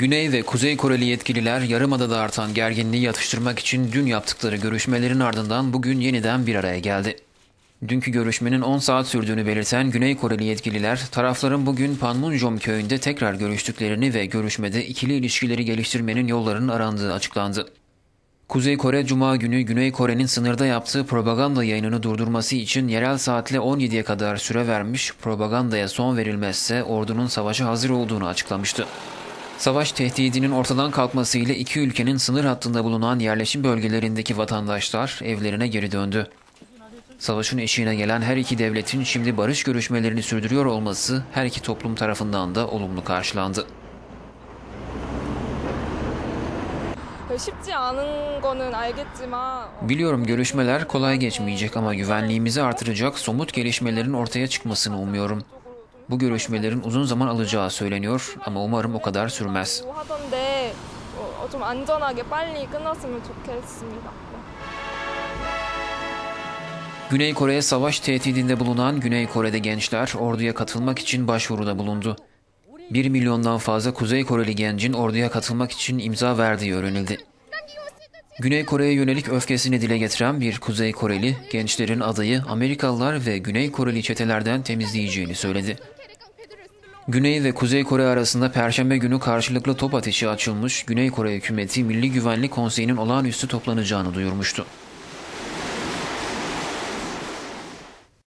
Güney ve Kuzey Koreli yetkililer Yarımada'da artan gerginliği yatıştırmak için dün yaptıkları görüşmelerin ardından bugün yeniden bir araya geldi. Dünkü görüşmenin 10 saat sürdüğünü belirten Güney Koreli yetkililer, tarafların bugün Panmunjom köyünde tekrar görüştüklerini ve görüşmede ikili ilişkileri geliştirmenin yollarının arandığı açıklandı. Kuzey Kore Cuma günü Güney Kore'nin sınırda yaptığı propaganda yayınını durdurması için yerel saatle 17'ye kadar süre vermiş, propagandaya son verilmezse ordunun savaşa hazır olduğunu açıklamıştı. Savaş tehdidinin ortadan kalkmasıyla iki ülkenin sınır hattında bulunan yerleşim bölgelerindeki vatandaşlar evlerine geri döndü. Savaşın eşiğine gelen her iki devletin şimdi barış görüşmelerini sürdürüyor olması her iki toplum tarafından da olumlu karşılandı. Biliyorum görüşmeler kolay geçmeyecek ama güvenliğimizi artıracak somut gelişmelerin ortaya çıkmasını umuyorum. Bu görüşmelerin uzun zaman alacağı söyleniyor ama umarım o kadar sürmez. Güney Kore'ye savaş tehdidinde bulunan Güney Kore'de gençler orduya katılmak için başvuruda bulundu. 1 milyondan fazla Kuzey Koreli gencin orduya katılmak için imza verdiği öğrenildi. Güney Kore'ye yönelik öfkesini dile getiren bir Kuzey Koreli, gençlerin adayı Amerikalılar ve Güney Koreli çetelerden temizleyeceğini söyledi. Güney ve Kuzey Kore arasında Perşembe günü karşılıklı top ateşi açılmış, Güney Kore hükümeti Milli Güvenlik Konseyi'nin olağanüstü toplanacağını duyurmuştu.